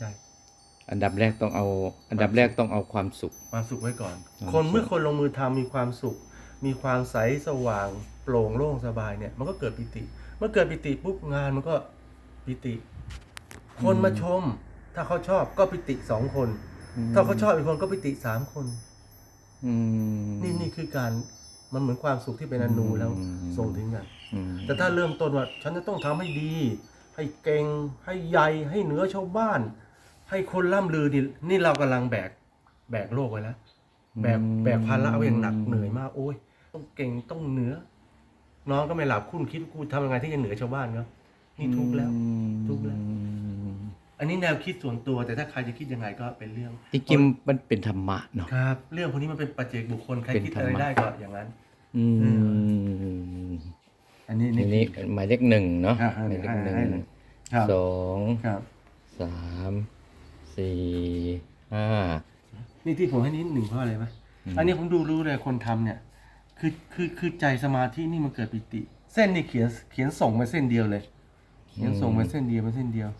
ใจอันดับแรกต้องเอา อันดับแรกต้องเอาความสุข ความสุขไว้ก่อนความคนสุขเมื่อคนลงมือทำมีความสุข มีความใสสว่าง โปร่งโล่งสบายเนี่ย มันก็เกิดปิติ เมื่อเกิดปิติปุ๊บงานมันก็ปิติ คนมาชม ถ้าเขาชอบก็ปิติสองคน ถ้าเขาชอบอีกคนก็ปิติสามคนอืมนี่นี่คือการมันเหมือนความสุขที่เป็นอนูแล้วอืมส่งถึงกันอืมแต่ถ้าเริ่มต้นว่า ฉันจะต้องทำให้ดี ให้เก่งให้ใหญ่ให้เหนือชาวบ้าน ให้คนล่ำลือนี่นี่เรากำลังแบกแบกโลกไว้แล้วแบกแบกภาระไว้อย่างหนักเหนื่อยมาก โอ้ย ต้องเก่งต้องเหนือ น้องก็ไม่หลับคุณคิดกูทำยังไงที่จะเหนือชาวบ้านเขานี่ทุกข์แล้วทุกข์แล้ว อันนี้แนวคิดส่วนตัวแต่ถ้าใครจะคิดยังไงก็เป็นเรื่องจริงๆมันเป็นธรรมะเนาะครับ เรื่องพวกนี้มันเป็นปัจเจกบุคคลใครเป็นคิดธรอะรไรมะได้ก็อย่างนั้น อืมอันนี้ทีนี้หมายเลขหนึ่งเนาะอ่าหมายเลขหนึ่งให้เลยครับสองครับสาม สี่ห้า นี่ที่ผมให้นิดหนึ่งเพราะอะไรไหมอืม อันนี้ผมดูรู้เลยคนทำเนี่ย คือคือคือใจสมาธินี่มันเกิดปิติ เส้นนี่เขียนเขียนส่งมาเส้นเดียวเลย เขียนส่งมาเส้นเดียวมาเส้นเดียว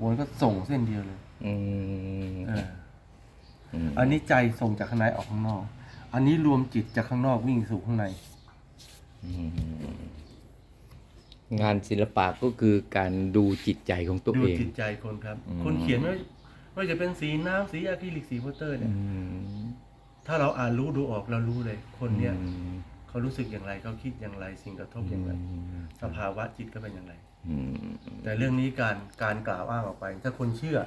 วนก็ส่งเส้นเดียวเลยอืมเออมอันนี้ใจส่งจากข้างในออกข้างนอก อันนี้รวมจิตจากข้างนอกวิ่งสู่ข้างในอืมงานศิลปะก็คือการดูจิตใจของตัวดูเอง จิตใจคนครับอืมคนเขียนไม่ ว่าจะเป็นสีน้ำสีอะคริลิกสีวอเตอร์เนี่ยอืมถ้าเราอ่านรู้ดูออกเรารู้เลย คนเนี้ยอืมเขารู้สึกอย่างไรเขาคิดอย่างไร สิ่งกระทบอย่างไร สภาวะจิตก็เป็นอย่างไรอืมแต่เรื่องนี้การการกล่าวอ้างออกไป ถ้าคนเชื่อ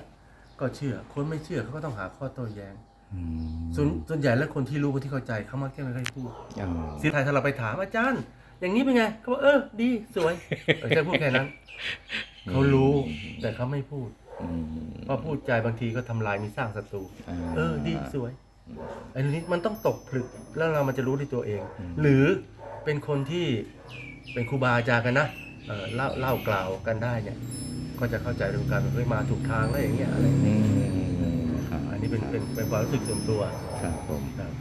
ก็เชื่อ คนไม่เชื่อเขาก็ต้องหาข้อโต้แย้งอืมส่วนส่วนใหญ่แล้วคนที่รู้คนที่เข้าใจเขามักจะไม่ค่อยพูดอ๋อเสียไทยถ้าเราไปถามอาจารย์ อย่างนี้เป็นไงเขาบอกเออ ดีสวยเออแค่พูดแค่นั้น เขารู้แต่เขาไม่พูดอืมเพราะพูดใจบางทีก็ทำลายมีสร้างศัตรูาเออดีสวย อันนี้มันต้องตกผลึกแล้วเรามันจะรู้ด้วยตัวเอง หรือเป็นคนที่เป็นครูบาอาจารย์กันนะเออเล่าเล่ากล่าวกันได้เนี่ย ก็จะเข้าใจเรื่องการเฮ้ยมาถูกทางแล้วอย่างเงี้ยอะไรอืมครับอันนี้เป็นเป็นเป็นความรู้สึกส่วนตัวครับผมครับ